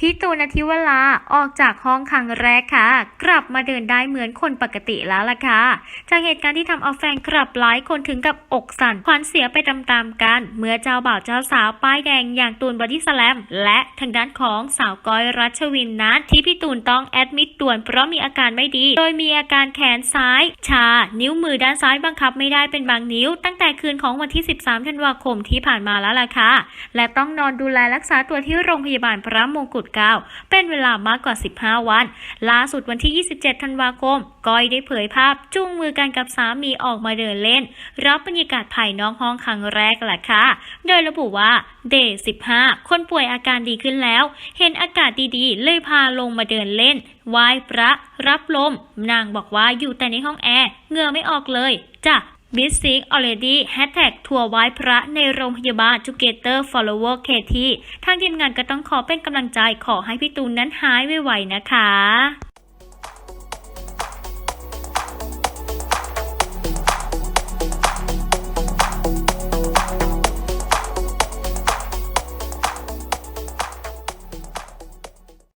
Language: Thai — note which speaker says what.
Speaker 1: พี่ตูนอธิวลาออกจากห้องครั้งแรกค่ะ กลับมาเดินได้เหมือนคนปกติแล้วล่ะค่ะ จากเหตุการณ์ที่ทำเอาแฟนกลับหลายคนถึงกับอกสั่นขวัญเสียไปตามๆกัน เมื่อเจ้าบ่าวเจ้าสาวป้ายแดงอย่างตูนบอดี้สแลมและทางด้านของสาวก้อยรัชวินนั้นที่พี่ตูนต้องแอดมิดด่วนเพราะมีอาการไม่ดี โดยมีอาการแขนซ้าย ชา นิ้วมือด้านซ้ายบังคับไม่ได้เป็นบางนิ้ว ตั้งแต่คืนของวันที่ 13 ธันวาคมที่ผ่านมาแล้วล่ะค่ะและต้องนอนดูแลรักษาตัวที่โรงพยาบาลพระมงกุฎเกล้าเป็นเวลามากกว่า 15 วัน ล่าสุดวันที่ 27 ธันวาคม ก้อยได้เผยภาพจูงมือกันกับสามีออกมาเดินเล่น รับบรรยากาศภายนอกห้องครั้งแรกแหละค่ะ โดยระบุว่าเดย์15 คนป่วยอาการดีขึ้นแล้ว เห็นอากาศดีๆ เลยพาลงมาเดินเล่นไหว้พระ รับลม นางบอกว่าอยู่แต่ในห้องแอร์ เหงื่อไม่ออกเลยจ้ะ บิ๊กซิกออลเรดี้แฮชแท็กทัวร์ไว้พระในโรงพยาบาลจูเกเตอร์ฟอลโลเวอร์เคทีทางทีมงานก็ต้องขอเป็นกำลังใจขอให้พี่ตูนนั้นหายไวๆนะคะ